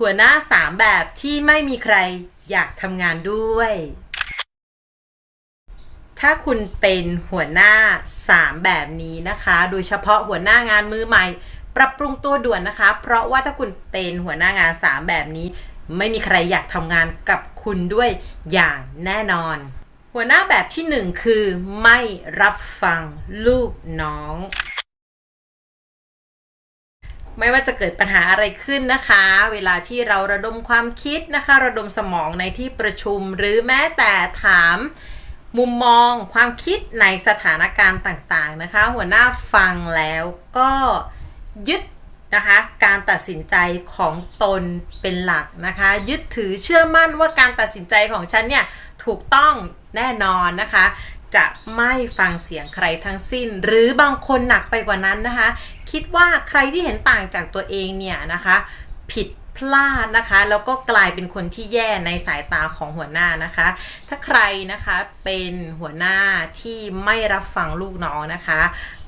หัวหน้าสามแบบที่ไม่มีใครอยากทำงานด้วย ถ้าคุณเป็นหัวหน้า3แบบนี้นะคะ โดยเฉพาะหัวหน้างานมือใหม่ ปรับปรุงตัวด่วนนะคะ เพราะว่าถ้าคุณเป็นหัวหน้างาน3แบบนี้ ไม่มีใครอยากทำงานกับคุณด้วยอย่างแน่นอน หัวหน้าแบบที่1คือไม่รับฟังลูกน้อง ไม่ว่าจะเกิดปัญหาอะไรขึ้นนะคะ เวลาที่เราระดมความคิดนะคะ ระดมสมองในที่ประชุม หรือแม้แต่ถามมุมมองความคิดในสถานการณ์ต่างๆนะคะ หัวหน้าฟังแล้วก็ยึดนะคะการตัดสินใจของตนเป็นหลักนะคะ ยึดถือเชื่อมั่นว่าการตัดสินใจของฉันเนี่ยถูกต้องแน่นอนนะคะ จะไม่ฟังเสียงใครทั้งสิ้น หรือบางคนหนักไปกว่านั้นนะคะ คิดว่าใครที่เห็นต่างจากตัวเองเนี่ยนะคะ ผิดพลาดนะคะ แล้วก็กลายเป็นคนที่แย่ในสายตาของหัวหน้านะคะ ถ้าใครนะคะเป็นหัวหน้าที่ไม่รับฟังลูกน้องนะคะ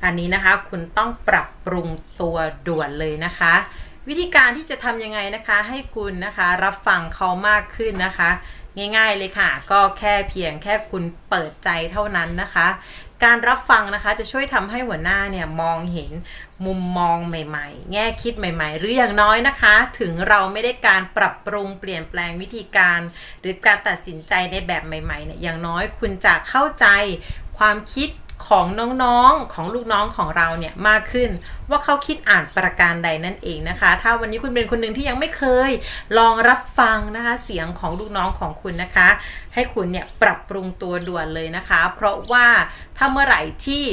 อันนี้นะคะคุณต้องปรับปรุงตัวด่วนเลยนะคะ วิธีการที่จะทำยังไงนะคะให้คุณนะคะรับฟังเขามากขึ้นนะคะ ง่ายๆเลยค่ะ ก็แค่เพียงแค่คุณเปิดใจเท่านั้นนะคะ การรับฟังนะคะจะช่วยทำให้หัวหน้าเนี่ยมองเห็นมุมมองใหม่ๆ แง่คิดใหม่ๆ หรืออย่างน้อยนะคะ ถึงเราไม่ได้การปรับปรุงเปลี่ยนแปลงวิธีการ หรือการตัดสินใจในแบบใหม่ๆเนี่ยอย่างน้อยคุณจะเข้าใจความคิด ของน้องๆของลูกน้องของเราเนี่ยมากขึ้น ว่าเขาคิดอ่านประการใดนั่นเองนะคะ ถ้าวันนี้คุณเป็นคนหนึ่งที่ยังไม่เคย ลองรับฟังนะคะเสียงของลูกน้องของคุณนะคะ ให้คุณเนี่ยปรับปรุงตัวด่วนเลยนะคะ เพราะว่าถ้าเมื่อไหร่ที่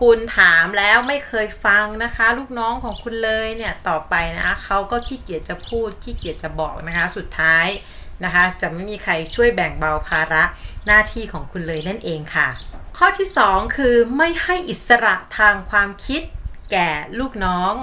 คุณถามแล้วไม่เคยฟังนะคะ ลูกน้องของคุณเลยเนี่ยต่อไปนะเขาก็ขี้เกียจจะพูดขี้เกียจจะบอกนะคะ สุดท้ายนะคะ จะไม่มีใครช่วยแบ่งเบาภาระหน้าที่ของคุณเลยนั่นเองค่ะ ข้อที่ 2 คือไม่ให้อิสระทางความคิด แก่ลูกน้อง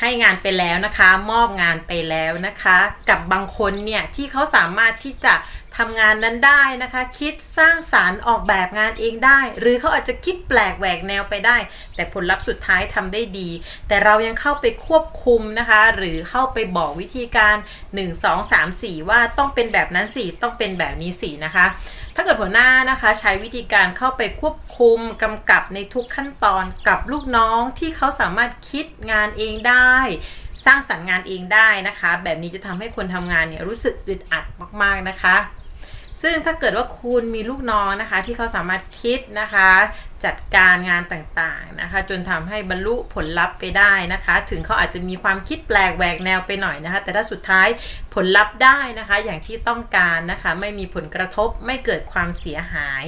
ให้งานไปแล้วนะคะ มอบงานไปแล้วนะคะ กับบางคนเนี่ยที่เขาสามารถที่จะ ทำงานนั้นได้นะคะ คิดสร้างสารรค์ออกแบบงานเองได้ หรือเขาอาจจะคิดแปลกแหวกแนวไปได้ แต่ผลลัพธ์สุดท้ายทำได้ดี แต่เรายังเข้าไปควบคุมนะคะ หรือเข้าไปบอกวิธีการ 1 2 3 4 ว่าต้องเป็นแบบนั้นสิต้องเป็นแบบนี้สินะคะ ถ้าเกิดหัวหน้านะคะใช้วิธีการเข้าไปควบคุมกำกับในทุกขั้นตอนกับลูกน้องที่เขาสามารถคิดงานเองได้สร้างสรรค์งานเองได้นะคะ แบบนี้จะทำให้คนทำงานเนี่ยรู้สึกอึดอัดมาก ๆ นะคะ ซึ่งถ้าเกิดว่าคุณมีลูกน้องนะคะ ที่เขาสามารถคิดนะคะ จัดการงานต่างๆนะคะ จนทำให้บรรลุผลลัพธ์ไปได้นะคะ ถึงเขาอาจจะมีความคิดแปลกแหวกแนวไปหน่อยนะคะ แต่ถ้าสุดท้ายผลลัพธ์ได้นะคะ อย่างที่ต้องการนะคะ ไม่มีผลกระทบไม่เกิดความเสียหาย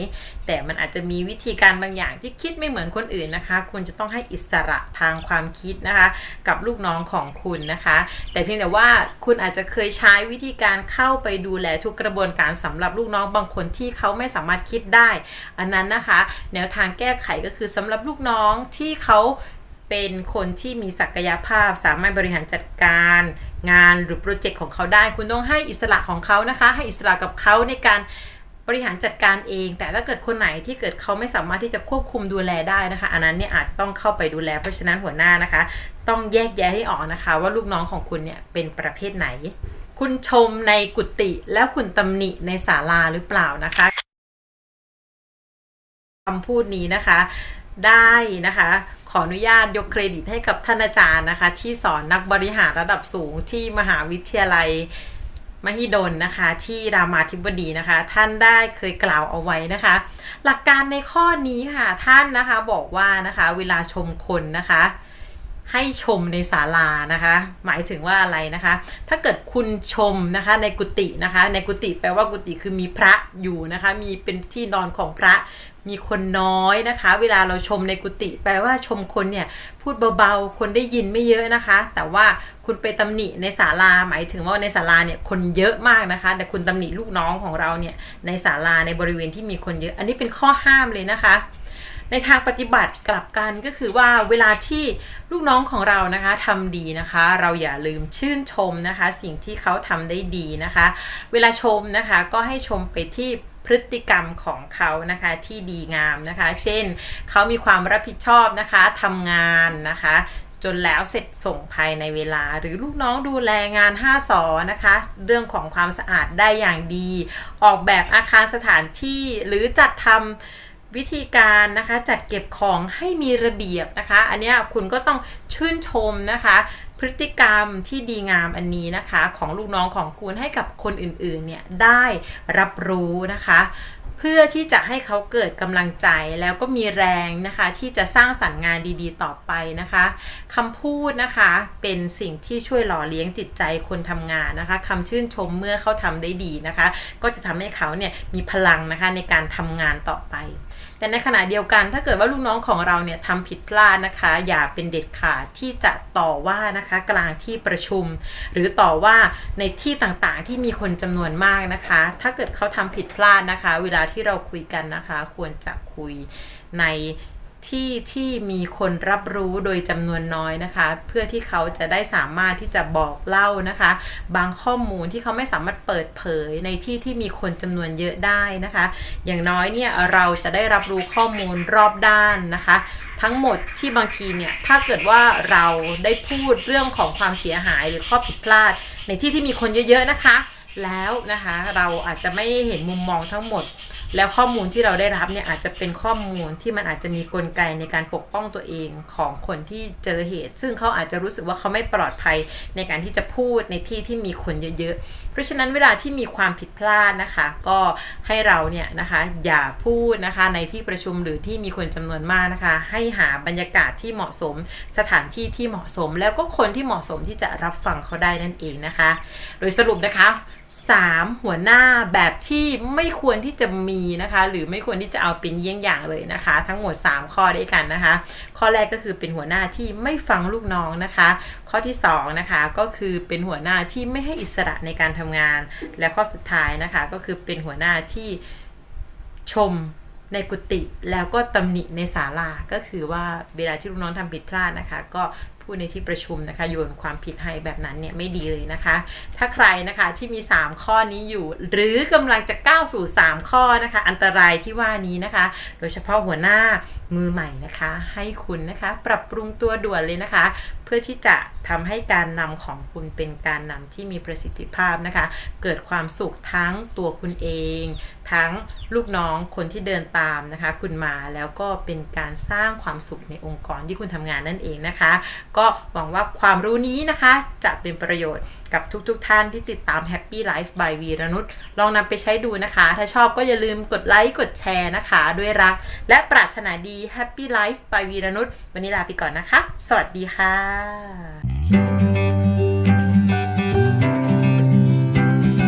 แต่มันอาจจะมีวิธีการบางอย่างที่คิดไม่เหมือนคนอื่นนะคะ คุณจะต้องให้อิสระทางความคิดนะคะ กับลูกน้องของคุณนะคะ แต่เพียงแต่ว่าคุณอาจจะเคยใช้วิธีการเข้าไปดูแลทุกกระบวนการสำหรับลูกน้องบางคนที่เขาไม่สามารถคิดได้ อันนั้นนะคะ แนวทางแแก้ไขก็คือสำหรับลูกน้องที่เขาเป็นคนที่มีศักยภาพสามารถบริหารจัดการงานหรือโปรเจกต์ของเขาได้ คุณต้องให้อิสระของเขานะคะ ให้อิสระกับเขาในการบริหารจัดการเอง แต่ถ้าเกิดคนไหนที่เกิดเขาไม่สามารถที่จะควบคุมดูแลได้นะคะ อันนั้นเนี่ยอาจจะต้องเข้าไปดูแล เพราะฉะนั้นหัวหน้านะคะ ต้องแยกแยะให้ออกนะคะ ว่าลูกน้องของคุณเนี่ยเป็นประเภทไหน คุณชมในกุฏิแล้วคุณตำหนิในศาลาหรือเปล่านะคะำพูดนี้นะคะ ได้นะคะขออนุญาตยกเครดิตให้กับท่านอาจารย์นะคะ ที่สอนนักบริหารระดับสูงที่มหาวิทยาลัยมหิดลนะคะ ที่รามาธิบดีนะคะ ท่านได้เคยกล่าวเอาไว้นะคะ หลักการในข้อนี้ค่ะท่านนะคะบอกว่านะคะ เวลาชมคนนะคะ ให้ชมในศาลานะคะ หมายถึงว่าอะไรนะคะ ถ้าเกิดคุณชมนะคะในกุฏินะคะ ในกุฏิแปลว่ากุฏิคือมีพระอยู่นะคะ มีเป็นที่นอนของพระมีคนน้อยนะคะ เวลาเราชมในกุฏิแปลว่าชมคนเนี่ยพูดเบาๆ คนได้ยินไม่เยอะนะคะ แต่ว่าคุณไปตำหนิในศาลาหมายถึงว่าในศาลาเนี่ยคนเยอะมากนะคะ แต่คุณตำหนิลูกน้องของเราเนี่ยในศาลาในบริเวณที่มีคนเยอะ อันนี้เป็นข้อห้ามเลยนะคะ ในทางปฏิบัติกลับกันก็คือว่าเวลาที่ลูกน้องของเรานะคะทำดีนะคะ เราอย่าลืมชื่นชมนะคะ สิ่งที่เขาทำได้ดีนะคะ เวลาชมนะคะก็ให้ชมไปที่พฤติกรรมของเขานะคะที่ดีงามนะคะ เช่น เขามีความรับผิดชอบนะคะทำงานนะคะ จนแล้วเสร็จส่งภายในเวลา หรือลูกน้องดูแลงาน 5สอนะคะ เรื่องของความสะอาดได้อย่างดี ออกแบบอาคารสถานที่หรือจัดทำ วิธีการนะคะจัดเก็บของให้มีระเบียบนะคะ อันนี้คุณก็ต้องชื่นชมนะคะ พฤติกรรมที่ดีงามอันนี้นะคะ ของลูกน้องของคุณให้กับคนอื่นๆเนี่ยได้รับรู้นะคะ พื่อที่จะให้เขาเกิดกำลังใจแล้วก็มีแรงนะคะที่จะสร้างสรรค์งานดีๆ ต่อไปนะคะคำพูดนะคะเป็นสิ่งที่ช่วยหล่อเลี้ยงจิตใจคนทำงานนะคะคำชื่นชมเมื่อเขาทำได้ดีนะคะ ก็จะทำให้เขาเนี่ยมีพลังนะคะในการทำงานต่อไป แต่ในขณะเดียวกันถ้าเกิดว่าลูกน้องของเราเนี่ยทำผิดพลาดนะคะ อย่าเป็นเด็ดขาดที่จะต่อว่านะคะกลางที่ประชุม หรือต่อว่าในที่ต่างๆที่มีคนจำนวนมากนะคะ ถ้าเกิดเขาทำผิดพลาดนะคะ เวลาที่เราคุยกันนะคะ ควรจะคุยในที่ที่มีคนรับรู้โดยจำนวนน้อยนะคะ เพื่อที่เขาจะได้สามารถที่จะบอกเล่านะคะ บางข้อมูลที่เขาไม่สามารถเปิดเผยในที่ที่มีคนจำนวนเยอะได้นะคะ อย่างน้อยเนี่ยเราจะได้รับรู้ข้อมูลรอบด้านนะคะ ทั้งหมดที่บางทีเนี่ยถ้าเกิดว่าเราได้พูดเรื่องของความเสียหายหรือข้อผิดพลาด ในที่ที่มีคนเยอะๆนะคะ แล้วนะคะเราอาจจะไม่เห็นมุมมองทั้งหมด แล้วข้อมูลที่เราได้รับเนี่ยอาจจะเป็นข้อมูลที่มันอาจจะมีกลไกในการปกป้องตัวเองของคนที่เจอเหตุ ซึ่งเขาอาจจะรู้สึกว่าเขาไม่ปลอดภัยในการที่จะพูดในที่ที่มีคนเยอะๆ เพราะฉะนั้นเวลาที่มีความผิดพลาดนะคะ ก็ให้เราเนี่ยนะคะอย่าพูดนะคะในที่ประชุมหรือที่มีคนจำนวนมากนะคะ ให้หาบรรยากาศที่เหมาะสม สถานที่ที่เหมาะสม แล้วก็คนที่เหมาะสมที่จะรับฟังเขาได้นั่นเองนะคะ โดยสรุปนะคะ 3 หัวหน้าแบบที่ไม่ควรที่จะมีนะคะ หรือไม่ควรที่จะเอาเป็นเยี่ยงอย่างเลยนะคะ ทั้งหมด 3 ข้อด้วยกันนะคะ ข้อแรกก็คือเป็นหัวหน้าที่ไม่ฟังลูกน้องนะคะ ข้อที่2นะคะก็คือเป็นหัวหน้าที่ไม่ให้อิสระในการทำงาน และข้อสุดท้ายนะคะ ก็คือเป็นหัวหน้าที่ชมในกุฏิแล้วก็ตำหนิในศาลาก็คือว่าเวลาที่ลูกน้องทำผิดพลาดนะคะ ก็ พูดในที่ประชุมนะคะโยนความผิดให้แบบนั้นเนี่ยไม่ดีเลยนะคะ ถ้าใครนะคะที่มี 3 ข้อนี้อยู่ หรือกำลังจะก้าวสู่ 3 ข้อนะคะ อันตรายที่ว่านี้นะคะ โดยเฉพาะหัวหน้ามือใหม่นะคะ ให้คุณนะคะ ปรับปรุงตัวด่วนเลยนะคะ พื่อที่จะทำให้การนำของคุณเป็นการนำที่มีประสิทธิภาพนะคะ เกิดความสุขทั้งตัวคุณเอง ทั้งลูกน้องคนที่เดินตามนะคะ คุณมาแล้วก็เป็นการสร้างความสุขในองค์กรที่คุณทำงานนั่นเองนะคะ ก็หวังว่าความรู้นี้นะคะจะเป็นประโยชน์ กับทุกๆทท่านที่ติดตาม Happy Life by วีรนุชลองนำไปใช้ดูนะคะ ถ้าชอบก็อย่าลืมกดไลค์กดแชร์นะคะ ด้วยรัก และปรารถนาดี Happy Life by วีรนุชวันนี้ลาไปก่อนนะคะ สวัสดีค่ะ